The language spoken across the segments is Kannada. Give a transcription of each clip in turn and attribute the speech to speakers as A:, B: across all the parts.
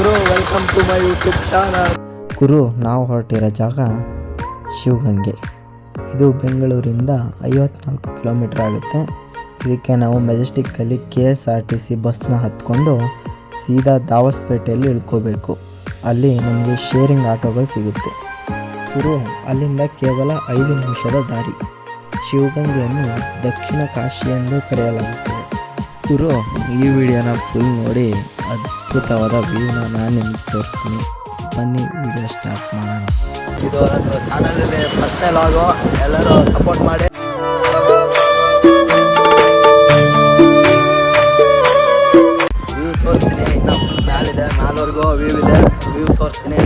A: Guru welcome to my YouTube channel
B: ಗುರು, ನಾವು ಹೊರಟಿರೋ ಜಾಗ ಶಿವಗಂಗೆ. ಇದು ಬೆಂಗಳೂರಿಂದ ಐವತ್ನಾಲ್ಕು ಕಿಲೋಮೀಟ್ರ್ ಆಗುತ್ತೆ. ಇದಕ್ಕೆ ನಾವು ಮೆಜೆಸ್ಟಿಕ್ಕಲ್ಲಿ K S R T C ಬಸ್ನ ಹತ್ಕೊಂಡು ಸೀದಾ ದಾವಸ್ಪೇಟೆಯಲ್ಲಿ ಇಳ್ಕೋಬೇಕು. ಅಲ್ಲಿ ನಮಗೆ ಶೇರಿಂಗ್ ಆಟೋಗಳು ಸಿಗುತ್ತೆ. ಗುರು, ಅಲ್ಲಿಂದ ಕೇವಲ ಐದು ನಿಮಿಷದ ದಾರಿ. ಶಿವಗಂಗೆಯನ್ನು ದಕ್ಷಿಣ ಕಾಶಿ ಎಂದು ಕರೆಯಲಾಗುತ್ತದೆ. ಗುರು, ಈ ವಿಡಿಯೋನ ಫುಲ್ ನೋಡಿ ಅದ್ಭುತವಾದ ವ್ಯೂನ ನಾನು ನಿಮ್ಗೆ ತೋರಿಸ್ತೀನಿ. ಬನ್ನಿ, ವಿಡಿಯೋ ಸ್ಟಾರ್ಟ್ ಮಾಡೋಣ.
A: ಇದು ನನ್ನ ಚಾನಲಲ್ಲಿ ಫಸ್ಟ್ ಲಾಗು ಎಲ್ಲರೂ ಸಪೋರ್ಟ್ ಮಾಡಿ. ವ್ಯೂ ತೋರಿಸ್ತೀನಿ. ಇನ್ನು ಫುಲ್ ಮ್ಯಾಲಿದೆ ಮ್ಯಾಲವರೆಗೂ ವ್ಯೂ ಇದೆ. ವ್ಯೂ ತೋರಿಸ್ತೀನಿ.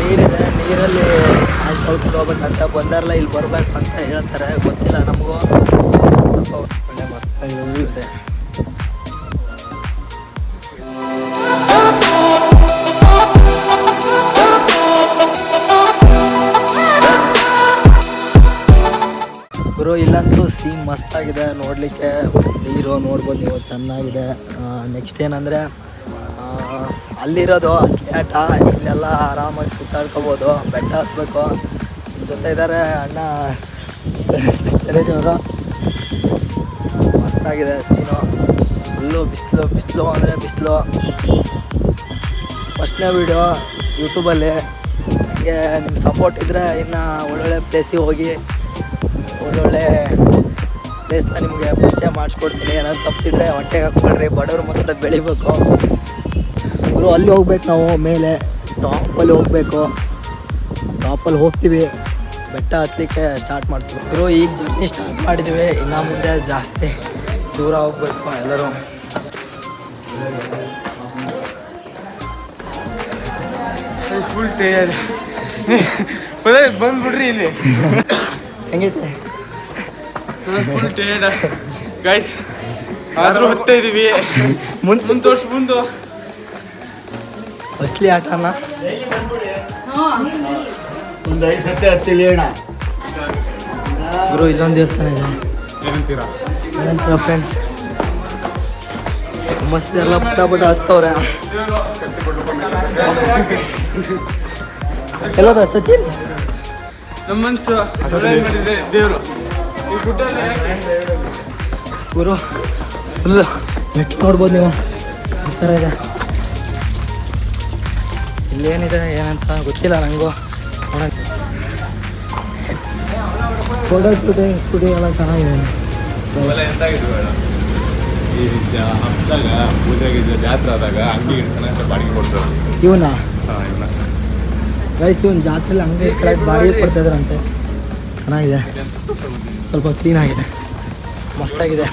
A: ನೀರಿದೆ ನೀರಲ್ಲಿ ಹೋಗ್ಬೇಕಂತ ಬಂದಾರಲ್ಲ ಇಲ್ಲಿ ಬರ್ಬೇಕು ಅಂತ ಹೇಳ್ತಾರೆ. ಗೊತ್ತಿಲ್ಲ ನಮಗೂ. ಗುರು ಇಲ್ಲಂತೂ ಸೀನ್ ಮಸ್ತಾಗಿದೆ. ನೋಡಲಿಕ್ಕೆ ನೀರು ನೋಡ್ಬೋದು ನೀವು. ಚೆನ್ನಾಗಿದೆ. ನೆಕ್ಸ್ಟ್ ಏನಂದರೆ ಅಲ್ಲಿರೋದು ಅಸ್ಲಿ ಆಟ. ಇಲ್ಲೆಲ್ಲ ಆರಾಮಾಗಿ ಸುತ್ತಾಡ್ಕೋಬೋದು. ಬೆಟ್ಟ ಹತ್ಬೇಕು. ಜೊತೆ ಇದ್ದಾರೆ ಅಣ್ಣ ಅವರು ಮಸ್ತಾಗಿದೆ ಸೀನು. ಫುಲ್ಲು ಬಿಸಿಲು ಬಿಸಿಲು ಅಂದರೆ ಬಿಸಿಲು. ಫಸ್ಟ್ನೇ ವೀಡಿಯೋ ಯೂಟ್ಯೂಬಲ್ಲಿ ನನಗೆ ನಿಮ್ಮ ಸಪೋರ್ಟ್ ಇದ್ದರೆ ಇನ್ನು ಒಳ್ಳೊಳ್ಳೆ ಪ್ಲೇಸಿಗೆ ಹೋಗಿ, ಒಳ್ಳೊಳ್ಳೆ ಪ್ಲೇಸ್ನ ನಿಮಗೆ ಪರಿಚಯ ಮಾಡಿಸ್ಕೊಡ್ತೀನಿ. ಏನಾದ್ರು ತಪ್ಪಿದ್ರೆ ಹೊಟ್ಟೆಗೆ ಹಾಕ್ಕೊಳ್ರಿ. ಬಡವ್ರ ಮಕ್ಕಳು ಬೆಳಿಬೇಕು. ಇವರು ಅಲ್ಲಿ ಹೋಗ್ಬೇಕು ನಾವು, ಮೇಲೆ. ಟಾಪಲ್ಲಿ ಹೋಗಬೇಕು. ಟಾಪಲ್ಲಿ ಹೋಗ್ತೀವಿ. ಬೆಟ್ಟ ಹತ್ತಲಿಕ್ಕೆ ಸ್ಟಾರ್ಟ್ ಮಾಡ್ತೀವಿ. ಇರೋ ಈಗ ಜರ್ನಿ ಸ್ಟಾರ್ಟ್ ಮಾಡಿದ್ವಿ. ಇನ್ನು ಮುಂದೆ ಜಾಸ್ತಿ ದೂರ ಹೋಗ್ಬೇಕು ಎಲ್ಲರೂ.
C: ಫುಲ್ ಟಯರ್ಡ್ ಬಂದ್ಬಿಡ್ರಿ ಇಲ್ಲಿ
A: ಹೆಂಗೈತೆ?
C: ಫುಲ್ ಟಯರ್ಡ್ ಗೈಸ್ ಆದರೂ ಹೋಗ್ತಾ ಇದ್ದೀವಿ
A: ಮುಂದೆ
C: ಮುಂದೆ ವರ್ಷ ಮುಂದೆ.
A: ಅಸ್ಲಿ ಆಟನ?
D: ಒಂದು ಐದು ಸತಿ
A: ಗುರು ಇಲ್ಲೊಂದು ದೇವಸ್ಥಾನ ಇದೆ.
C: ಏನಂತೀರಾ?
A: ಏನಂತೀರ ಫ್ರೆಂಡ್ಸ್ ಮಸ್ತ್ ಎಲ್ಲ ಪಟ ಪಟ ಹತ್ತವ್ರೆ. ಎಲ್ಲೋದ ಸಚಿನ್?
C: ನಮ್ಮ ದೇವ್ರು.
A: ಗುರು ಫುಲ್ ಮೆಟ್ಲು ನೋಡ್ಬೋದು ನೀವು. ಈ ಥರ ಇದೆ. ಇಲ್ಲೇನಿದೆ ಏನಂತ ಗೊತ್ತಿಲ್ಲ ನನಗೂ ಫೋಟೋ ಶೂಟಿಂಗ್ ಶೂಟಿಂಗ್ ಎಲ್ಲ ಚೆನ್ನಾಗಿದೆ.
E: ಈ ಹಬ್ಬದಾಗ ಪೂಜೆಗೆ ಜಾತ್ರೆ ಆದಾಗ ಅಂಗಿ ಇಟ್ಕೊಂಡು ಬಾಡಿಗೆ ಕೊಡ್ತಾರೆ.
A: ಇವನ?
E: ಹಾಂ ಇವನ್ನ
A: ಗೈಸ್ ಇವನ್ ಜಾತ್ರೆಲಿ ಅಂಗಡಿ ಕರೆಕ್ಟ್ ಬಾಡಿಗೆ ಕೊಡ್ತಾಯಿದ್ರಂತೆ ಚೆನ್ನಾಗಿದೆ. ಸ್ವಲ್ಪ ಕ್ಲೀನ್ ಆಗಿದೆ. ಮಸ್ತಾಗಿದೆ.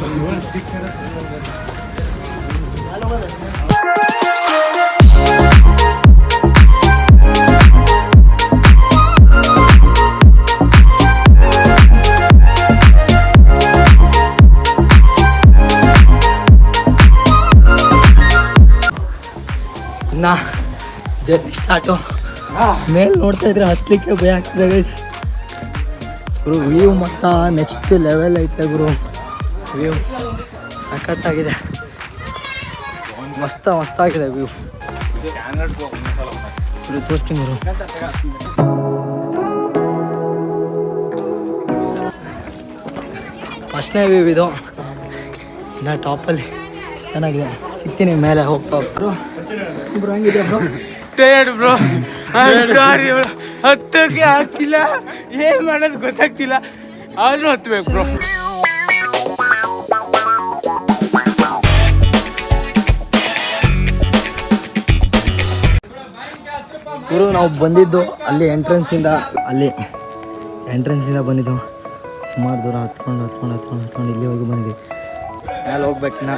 A: ಜರ್ನಿ ಸ್ಟಾರ್ಟು ಮೇಲೆ ನೋಡ್ತಾ ಇದ್ರೆ ಹತ್ತಲಿಕ್ಕೆ ಭಯ ಆಗ್ತದೆ ಗೈಸ್ ಗುರು ವ್ಯೂ ಮತ್ತ ನೆಕ್ಸ್ಟ್ ಲೆವೆಲ್ ಐತೆ ಗುರು. ವ್ಯೂ ಸಖತ್ತಾಗಿದೆ. ಮಸ್ತ, ಮಸ್ತಾಗಿದೆ ವ್ಯೂ ಗುರು, ತೋರಿಸ್ತೀನಿ ಗುರು. ಫಸ್ಟ್ನೇ ವ್ಯೂ ಇದು. ಇನ್ನು ಟಾಪಲ್ಲಿ ಚೆನ್ನಾಗಿದೆ. ಸಿಗ್ತೀನಿ, ಮೇಲೆ ಹೋಗ್ತಾ ಹೋಗ್ತಾರೆ ಇಬ್ಬರು ಹಂಗಿದೆ bro
C: tired bro sorry bro ಹತ್ತಕ್ಕೆ ಆಗ್ತಿಲ್ಲ. ಏನ್ ಮಾಡೋದು ಗೊತ್ತಾಗ್ತಿಲ್ಲ. ಆದ್ರೂ ಹತ್ಬೇಕು ಬ್ರೋ
A: ಗುರು ನಾವು ಬಂದಿದ್ದು ಅಲ್ಲಿ ಎಂಟ್ರೆನ್ಸಿಂದ ಅಲ್ಲಿ ಎಂಟ್ರೆನ್ಸಿಂದ ಬಂದಿದ್ದು. ಸುಮಾರು ದೂರ ಹತ್ಕೊಂಡು ಹತ್ಕೊಂಡು ಹತ್ಕೊಂಡು ಹತ್ಕೊಂಡು ಇಲ್ಲಿವರೆಗೂ ಬಂದ್ವಿ ಮೇಲೆ ಹೋಗ್ಬೇಕಿನ್ನ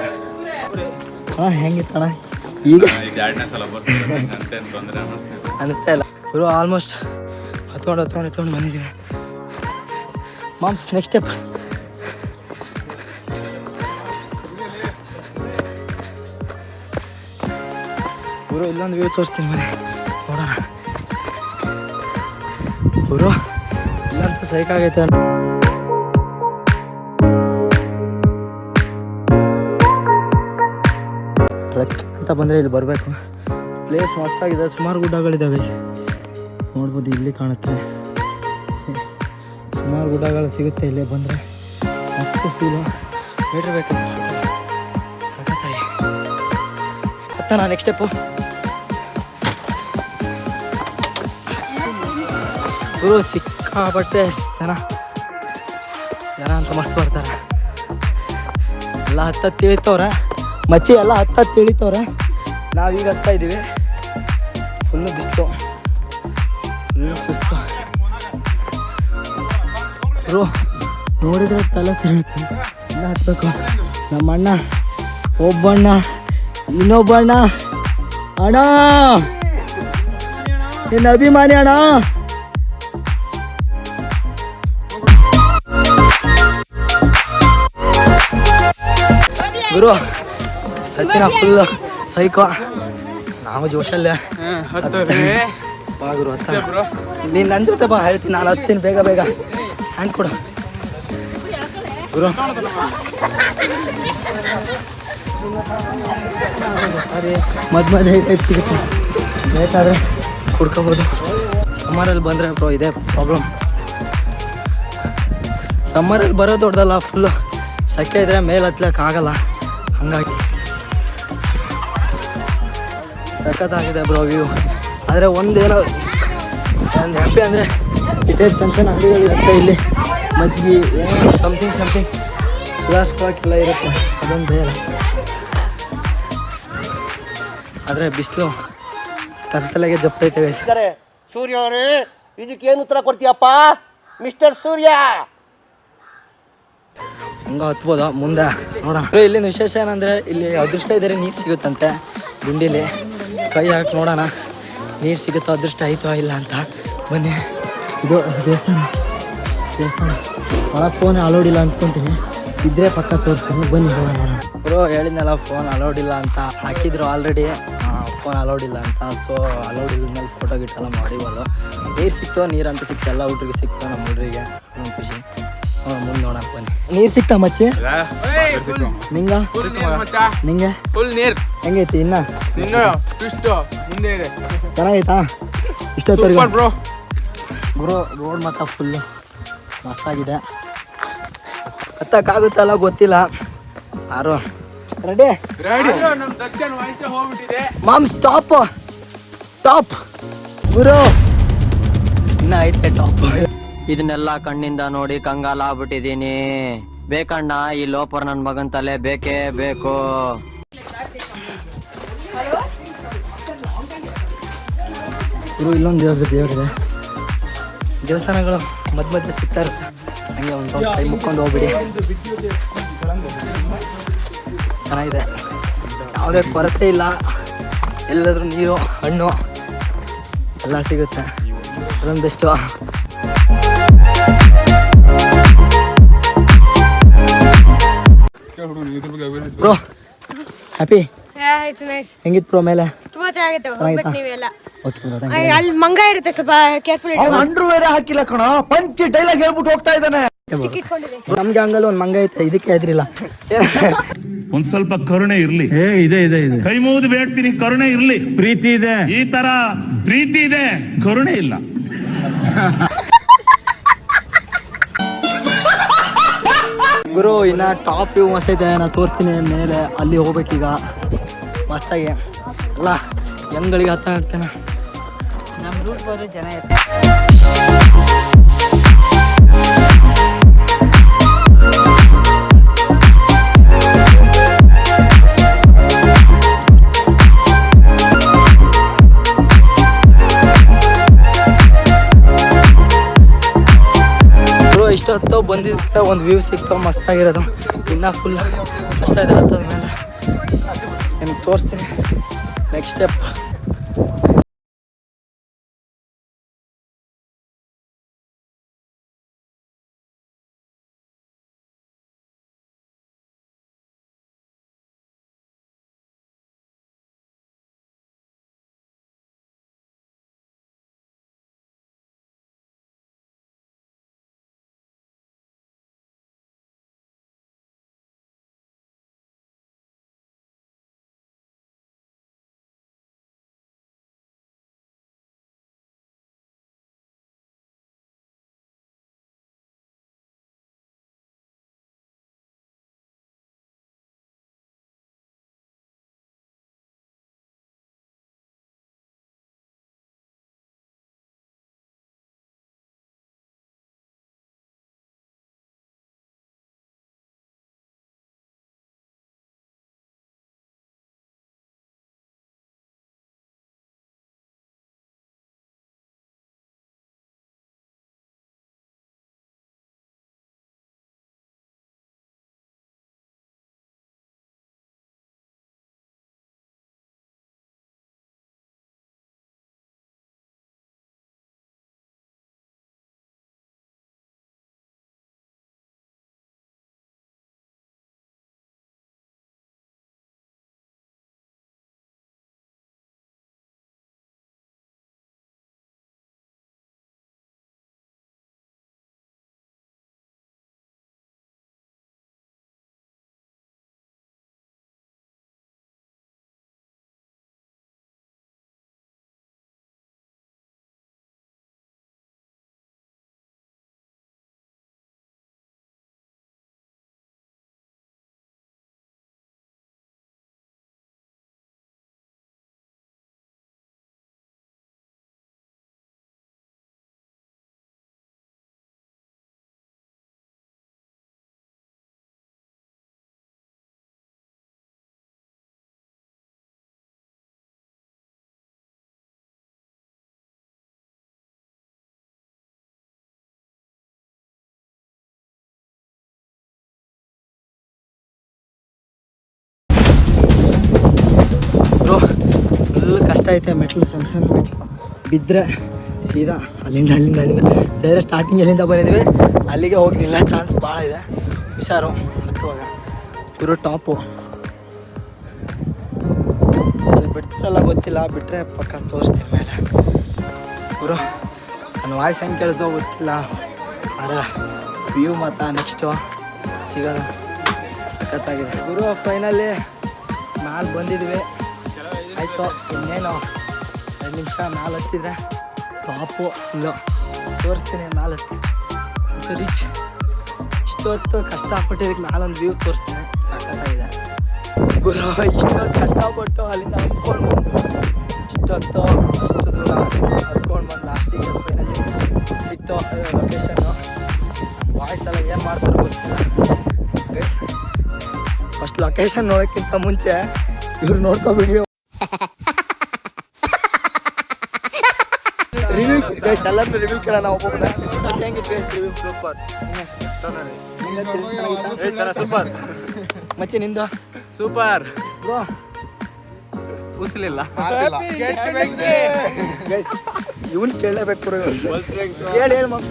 A: ಅಣ್ಣ ಹೆಂಗಿತ್ತಣ್ಣ ಈಗ ಅನಿಸ್ತಾ ಇಲ್ಲ. ಗುರು ಆಲ್ಮೋಸ್ಟ್ ಹತ್ಕೊಂಡು ಹತ್ಕೊಂಡು ಹತ್ಕೊಂಡು ಬಂದಿದ್ದೀವಿ. ಮಾಮ್ಸ್ ನೆಕ್ಸ್ಟ್ ಸ್ಟೆಪ್ ಗುರು ಇಲ್ಲೊಂದು ವ್ಯೂ ತೋರಿಸ್ತೀನಿ ಮನೆ. ನೋಡೋಣ. ಗುರು ಇಲ್ಲಂತೂ ಸೈಕಾಗೈತೆ ಅಂತ ಬಂದರೆ ಇಲ್ಲಿ ಬರಬೇಕು. ಪ್ಲೇಸ್ ಮಸ್ತಾಗಿದೆ, ಸುಮಾರು ಗುಡ್ಡಗಳಿದ್ದಾವೆ ನೋಡ್ಬೋದು ಇಲ್ಲಿ ಕಾಣುತ್ತೆ. ಸುಮಾರು ಗುಡ್ಡಗಳು ಸಿಗುತ್ತೆ ಇಲ್ಲೇ ಬಂದರೆ. ಮಸ್ತ್ ಫೀಲು ಮೀಟ್ರ್ ಬೇಕು. ಸಖತ್ತಾಗಿ. ನಾ ನೆಕ್ಸ್ಟ್ ಸ್ಟೆಪ್ಪು ಗುರು, ಸಿಕ್ಕಾಪಟ್ಟೆ ಜನ. ಜನ ಅಂತ ಮಸ್ತ್ ಬರ್ತಾರೆ ಎಲ್ಲ ಹತ್ತತ್ತು ತಿಳಿತವ್ರೆ. ಮಚ್ಚಿ ಎಲ್ಲ ಹತ್ತತ್ತು ತಿಳಿತವ್ರೆ. ನಾವೀಗ ಹತ್ತಾ ಇದ್ದೀವಿ. ಫುಲ್ಲು ಬಿಸಿಲು. ಫುಲ್ಲು ಸುಸ್ತು. ರೋ ನೋಡಿದ್ರೆ ತಲೆ ತಿರುಗುತ್ತೆ. ಇನ್ನ ಹತ್ಬೇಕು. ನಮ್ಮ ಅಣ್ಣ ಒಬ್ಬಣ್ಣ, ಇನ್ನೊಬ್ಬಣ್ಣ. ಅಣ್ಣ! ನಿನ್ನ ಅಭಿಮಾನಿ ಅಣ್ಣ! ಗುರು ಸಚಿನ ಫುಲ್ ಸೈಕೋ. ನಾವು ಜೋಶಲ್ಲೇ.
C: ಬಾಗುರು
A: ಬಾ ಗುರು ಹತ್ತ. ನೀನು ನನ್ನ ಜೊತೆ ಬಾ ಹೇಳ್ತೀನಿ ನಾನು ಹತ್ತೀನಿ ಬೇಗ ಬೇಗ. ಹ್ಯಾಂಡ್ ಕೊಡು. ಗುರು. ಅದೇ ಮದ್ ಈ ಟೈಪ್ ಸಿಗುತ್ತೆ. ಬೇಕಾದ್ರೆ ಕುಡ್ಕೋಬೋದು ಸಮ್ಮರಲ್ಲಿ ಬಂದರೆ ಬ್ರೋ ಇದೆ ಪ್ರಾಬ್ಲಮ್ ಸಮ್ಮರಲ್ಲಿ ಬರೋ ದೊಡ್ಡದಲ್ಲ ಫುಲ್ಲು ಸೆಕೆ ಇದ್ರೆ ಮೇಲೆ ಹತ್ಲಕ್ಕೆ ಆಗಲ್ಲ. ಹಂಗಾಗಿ. ಸಖತ್ತಾಗಿದೆ ಬ್ರೋ ವ್ಯೂ. ಆದರೆ ಒಂದೇನೋ ಒಂದು ಹ್ಯಾಪಿ ಅಂದರೆ ಇಟೇಜ್ ಸಂಸನ್ ಸಣ್ಣ ಸಣ್ಣ ಅಂಗಡಿಗಳಿರುತ್ತೆ ಇಲ್ಲಿ. ಮಜ್ಜಿಗೆ ಏನೋ ಸಮಥಿಂಗ್ ಸಮಥಿಂಗ್ ಸುಧಾರಿಸ್ಕೊಳಕ್ಕೆಲ್ಲ ಇರುತ್ತೆ. ಅದೊಂದು ಬೇರೆ. ಆದರೆ ಬಿಸಿಲು ತಲೆಗೆ ಜಪ್ತೈತೆ ವಯಸ್ಸಿದ್ದಾರೆ
F: ಸೂರ್ಯ ಅವರೇ ಏನು ಉತ್ತರ ಕೊಡ್ತೀಯಪ್ಪ? ಮಿಸ್ಟರ್ ಸೂರ್ಯ!
A: ಹಂಗ ಹತ್ಬೋದ? ಮುಂದೆ ನೋಡೋಣ. ಇಲ್ಲಿನ ವಿಶೇಷ ಏನಂದರೆ ಇಲ್ಲಿ ಅದೃಷ್ಟ ಇದ್ದರೆ ನೀರು ಸಿಗುತ್ತಂತೆ. ಗುಂಡಿಲಿ. ಕೈ ಹಾಕಿ ನೋಡೋಣ. ನೀರು ಸಿಗುತ್ತೋ ಅದೃಷ್ಟ ಆಯಿತೋ ಇಲ್ಲ ಅಂತ. ಬನ್ನಿ. ಇದು ದೇವಸ್ಥಾನ. ದೇವಸ್ಥಾನ. ಒಳ ಫೋನ್ ಅಲೋಡ್ ಇಲ್ಲ ಅಂದ್ಕೊತೀನಿ. ಇದ್ರೆ ಪಕ್ಕ ತೋರಿಸ್ತೀನಿ. ಬನ್ನಿ ನೋಡೋಣ. ಬ್ರೋ ಹೇಳಿದ್ನಲ್ಲ ಫೋನ್ ಅಲೋಡ್ ಇಲ್ಲ ಅಂತ. ಹಾಕಿದ್ರು ಆಲ್ರೆಡಿ ಫೋನ್ ಅಲೋಡ್ ಇಲ್ಲ ಅಂತ. ಸೊ ಅಲೋಡ್ ಇಲ್ಲದ್ಮೇಲೆ ಫೋಟೋ ಗಿಟ್ಟೆಲ್ಲ ಮಾಡಿಬಾರ್ದು ನೀರು ಸಿಕ್ತೋ ನೀರಂತ ಸಿಕ್ತು. ಎಲ್ಲ ಹುಡುಗರಿಗೆ ಸಿಕ್ತೋ ನಮ್ಮ ಹುಡುಗರಿಗೆ ಖುಷಿ. ಮುಂದೆ ನೋಡೋಣ ಬನ್ನಿ. ನೀರು ಸಿಕ್ತಾ ಮಚ್ಚಿ? ನಿಂಗ? ನಿಂಗೆ?
C: ಫುಲ್ ನೀರ್.
A: ಹೆಂಗೈತಿ ಇನ್ನ?
C: ಇನ್ನು ಇಷ್ಟು ಮುಂದೆ ಇದೆ.
A: ಚೆನ್ನಾಗೈತಾ? ಇಷ್ಟೊತ್ತವರೆಗೂ?
C: ಸೂಪರ್ ಬ್ರೋ
A: ಗುರು ರೋಡ್ ಮಾತ್ರ ಫುಲ್ಲು ಮಸ್ತಾಗಿದೆ ಹತ್ತಕ್ಕಾಗುತ್ತಲ್ಲ ಗೊತ್ತಿಲ್ಲ. ಯಾರು? ರೆಡಿ
C: ರೆಡಿ ನಮ್ಮ ದರ್ಶನ್ ವಯಸ್ಸೇ ಹೋಗ್ಬಿಟ್ಟಿದೆ.
A: ಮಾಮ್ ಸ್ಟಾಪ್ ಟಾಪ್ ಗುರು. ಇನ್ನ ಐತೆ ಟಾಪ್
G: ಇದನ್ನೆಲ್ಲ ಕಣ್ಣಿಂದ ನೋಡಿ ಕಂಗಾಲ ಆಗ್ಬಿಟ್ಟಿದೀನಿ ಬೇಕಣ್ಣ, ಈ ಲೋಪರ್ ನನ್ ಮಗನ್ ತಲೆ ಬೇಕೇ ಬೇಕು.
A: ಗುರು, ಇಲ್ಲೊಂದು ದೇವ್ರ ದೇವ್ರಿದೆ. ದೇವಸ್ಥಾನಗಳು ಮಧ್ಯ ಮಧ್ಯೆ ಸಿಗ್ತಾ ಇರುತ್ತೆ. ಹಂಗೆ ಒಂದು ಕೈ ಮುಕ್ಕೊಂಡು ಹೋಗ್ಬಿಡಿ. ಚೆನ್ನಾಗಿದೆ. ಯಾವುದೇ ಕೊರತೆ ಇಲ್ಲ. ಎಲ್ಲಾದ್ರೂ ನೀರು, ಹಣ್ಣು ಎಲ್ಲ ಸಿಗುತ್ತೆ. ಅದೊಂದು ಬ್ರೋ ಹ್ಯಾಪಿ
H: ಇಟ್ಸ್ ನೈಸ್
A: ಹೆಂಗಿತ್ತು ಬ್ರೋ ಮೇಲೆ?
H: ತುಂಬಾ ಚೆನ್ನಾಗಿತ್ತು ಹೋಗ್ಬೇಕು ನೀವೆಲ್ಲ.
A: ಓಕೆ
H: ಅಲ್ಲಿ ಮಂಗ ಇರುತ್ತೆ ಸ್ವಲ್ಪ ಕೇರ್ಫುಲ್
D: ಹಾಕಿಲ್ಲ ಕಣ ಪಂಚ್ ಡೈಲಾಗ್ ಹೇಳ್ಬಿಟ್ಟು ಹೋಗ್ತಾ ಇದ್ದಾನೆ.
A: ನಮ್ಗೆ ಹಂಗಲ್ಲ ಒಂದು ಮಂಗ ಐತೆ ಇದಕ್ಕೆ
I: ಒಂದ್ ಸ್ವಲ್ಪ ಕರುಣೆ ಇರ್ಲಿ. ಇದೆ ಇದೆ ಇದೆ. ಕೈ ಮುಗಿದು ಬೇಡ್ತೀನಿ ಕರುಣೆ ಇರ್ಲಿ. ಪ್ರೀತಿ ಇದೆ. ಈ ತರ ಪ್ರೀತಿ ಇದೆ ಕರುಣೆ ಇಲ್ಲ.
A: ಇನ್ನ ಟಾಪ್ ವ್ಯೂ ಮಸ್ತ್ ಐತೆ, ನಾ ತೋರಿಸ್ತೀನಿ ಮೇಲೆ, ಅಲ್ಲಿ ಹೋಗ್ಬೇಕೀಗ. ಮಸ್ತಾಗಿ ಅಲ್ಲ ಹೆಂಗಳಿಗೆ ಹತ್ತ ಆಗ್ತೇನೆ ಗುರು ಇಷ್ಟೊತ್ತು ಬಂದಿದ್ದ, ಒಂದು ವ್ಯೂ ಸಿಕ್ತು, ಮಸ್ತಾಗಿರೋದು. ಇನ್ನ ಫುಲ್ ಇದೆ ಹತ್ತದ ಮೇಲೆ ನಿಮ್ಗೆ ತೋರಿಸ್ತೀನಿ. ನೆಕ್ಸ್ಟ್ ಸ್ಟೆಪ್ ಐತೆ ಮೆಟ್ಲು ಸಣ್ಣ ಸಣ್ಣ ಬಿದ್ದರೆ ಸೀದಾ ಅಲ್ಲಿಂದ ಅಲ್ಲಿಂದ ಅಲ್ಲಿಂದ ಡೈರೆಕ್ಟ್ ಸ್ಟಾರ್ಟಿಂಗ್ ಎಲ್ಲಿಂದ ಬಂದಿದ್ವಿ. ಅಲ್ಲಿಗೆ ಹೋಗಿ ಚಾನ್ಸ್ ಭಾಳ ಇದೆ. ಹುಷಾರು, ಹತ್ತುವಾಗ. ಗುರು ಟಾಪು ಅಲ್ಲಿ ಬಿಡ್ತಾರಲ್ಲ ಗೊತ್ತಿಲ್ಲ ಬಿಟ್ಟರೆ ಪಕ್ಕ ತೋರಿಸ್ತೀನಿ ಮೇಲೆ. ಗುರು, ನನ್ನ ವಾಯ್ಸ್ ಹೆಂಗೆ ಕೇಳಿದೋ ಗೊತ್ತಿಲ್ಲ. ಅರ ವ್ಯೂ ಮತ್ತು ನೆಕ್ಸ್ಟು ಸಿಗೋದು ಸಖತ್ತಾಗಿದೆ. ಗುರು ಫೈನಲಿ ಮ್ಯಾಲೆ ಬಂದಿದ್ವಿ. ಆಯಿತು, ಇನ್ನೇನು? ಎರಡು ನಿಮಿಷ ಮ್ಯಾಲೆ ಹತ್ತಿದ್ರೆ? ಟಾಪು ಫುಲ್ಲು ತೋರಿಸ್ತೀನಿ, ಮ್ಯಾಲೆ ಹತ್ತಿ. ರೀಚ್ ಇಷ್ಟೊತ್ತು ಕಷ್ಟಪಟ್ಟಿದ್ದಕ್ಕೆ ಮ್ಯಾಲೊಂದು ವ್ಯೂ ತೋರಿಸ್ತೀನಿ. ಸಾಕಾಗಿದೆ. ಗುರು, ಇಷ್ಟೊತ್ತು ಕಷ್ಟಪಟ್ಟು ಅಲ್ಲಿಂದ ಹತ್ಕೊಂಡು ಬಂದು ಇಷ್ಟೊತ್ತು ಅಷ್ಟು ದೂರ ಹತ್ಕೊಂಡು ಬಂದು ಲಾಸ್ಟಿಗೆ ಫೈನಲಿ ಸಿಕ್ತು ಲೊಕೇಶನ್ನು ವಾಯ್ಸ್ ಎಲ್ಲ ಏನು ಮಾಡ್ತಾರೋ ಗೊತ್ತಿಲ್ಲ. ಫಸ್ಟ್ ಲೊಕೇಶನ್ ನೋಡೋಕ್ಕಿಂತ ಮುಂಚೆ ಇವ್ರು ನೋಡ್ಕೊಬಿಡಿ ಗೈಸ್ ಎಲ್ಲರನ್ನು ರಿವ್ಯೂ ಕೇಳೋಣ ಒಬ್ಬೊಬ್ಬನ ಹೆಂಗಿತ್ತು ಗೈಸ್ ರಿವ್ಯೂ ಸೂಪರ್. ಸೂಪರ್. ಮಚ್ಚೆ ನಿಂದು?
C: ಸೂಪರ್.
A: ಬ್ರೋ.
C: ಉಸ್ಲಿಲ್ಲ.
A: ಗೈಸ್ ಇವನ್ ಕೇಳಲೇಬೇಕು ಬ್ರೋ ಹೇಳಿ ಹೇಳಿ ಮಗ್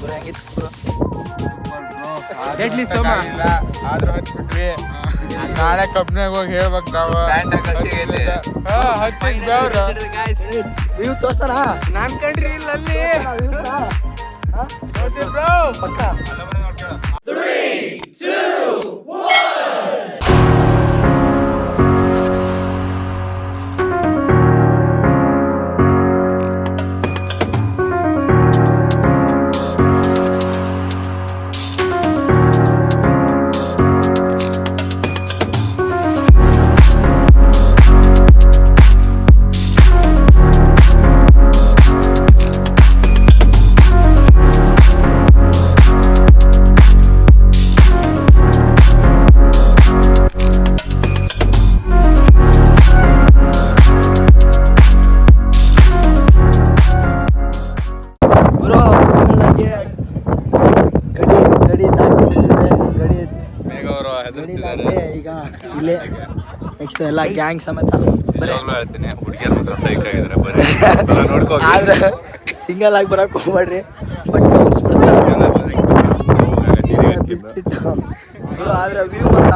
A: ಬ್ರೋ ಹೆಂಗಿತ್ತು ಬ್ರೋ?
C: ಎಡ್ಲಿ ಸೋಮ?
J: ಆದ್ರೂ ಹತ್ಬಿಟ್ವಿ. ನಾಳೆ ಕಂಪ್ನಿಯಾಗ ಹೋಗಿ ಹೇಳ್ಬೇಕು ನಾವು.
A: ತೋರ್ಸಣ?
C: ನಾನ್ ಕಂಡ್ರಿ ಇಲ್ಲ ಅಲ್ಲಿ.
A: ಪಕ್ಕ. ಬ್ರೋ ಈಗ ಇಲ್ಲೇ ನೆಕ್ಸ್ಟ್ ಎಲ್ಲ ಗ್ಯಾಂಗ್ ಸಮೇತ
E: ಯಾವಾಗಲೂ ಹೇಳ್ತೀನಿ ಹುಡುಗಿಯರ್ ಮಾತ್ರ ಸೈಕ್ ಆಗಿದ್ದಾರೆ ಬರೀ ನೋಡ್ಕೋ
A: ಆದ್ರೆ ಸಿಂಗಲ್ ಆಗಿ ಬರಕ್ ಹೋಗ್ಬೇಡ್ರಿ. ಬಿಸ್ಕಿಟ್ ಗುರು ಆದ್ರೆ ವ್ಯೂ ಮತ್ತ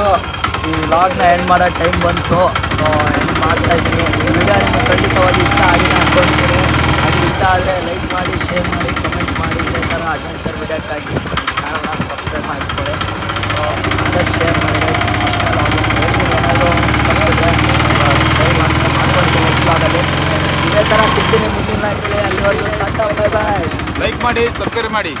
A: ಇರೋ ಈ ವ್ಲಾಗ್ನ ಎಂಡ್ ಮಾಡೋ ಟೈಮ್ ಬಂತು. ಸೊ ಎಂಡ್ ಮಾಡ್ತಾ ಇದ್ದೀನಿ. ಈ ವಿಡಿಯೋ ನಿಮಗೆ ಖಂಡಿತವಾಗಿ ಇಷ್ಟ ಆಗಿದೆ ಅಂದ್ಕೊಳ್ತೀನಿ ಅದು ಇಷ್ಟ ಆದರೆ ಲೈಕ್ ಮಾಡಿ ಶೇರ್ ಮಾಡಿ ಕಮೆಂಟ್ ಮಾಡಿ, ಇದೇ ಥರ ಅಡ್ವೆಂಚರ್ ವಿಡಿಯೋಕ್ಕಾಗಿ ಚಾನಲ್ನ ಸಬ್ಸ್ಕ್ರೈಬ್ ಮಾಡಿಕೊಳ್ಳಿ. ಸೊ ಅದೇ ಶೇರ್ ಮಾಡಿ ಏನಾದರೂ ಸರಿ ಮಾಡ್ಕೊಳ್ತೀನಿ ನೆಕ್ಸ್ಟ್ ಇದೇ ಥರ ಸಿಗ್ತೀನಿ ಮುಂದಿನ ಅಲ್ಲಿವರೆಗೂ ಟಾಟಾ ಬೈ ಬಾಯ್
J: ಲೈಕ್ ಮಾಡಿ ಸಬ್ಸ್ಕ್ರೈಬ್ ಮಾಡಿ.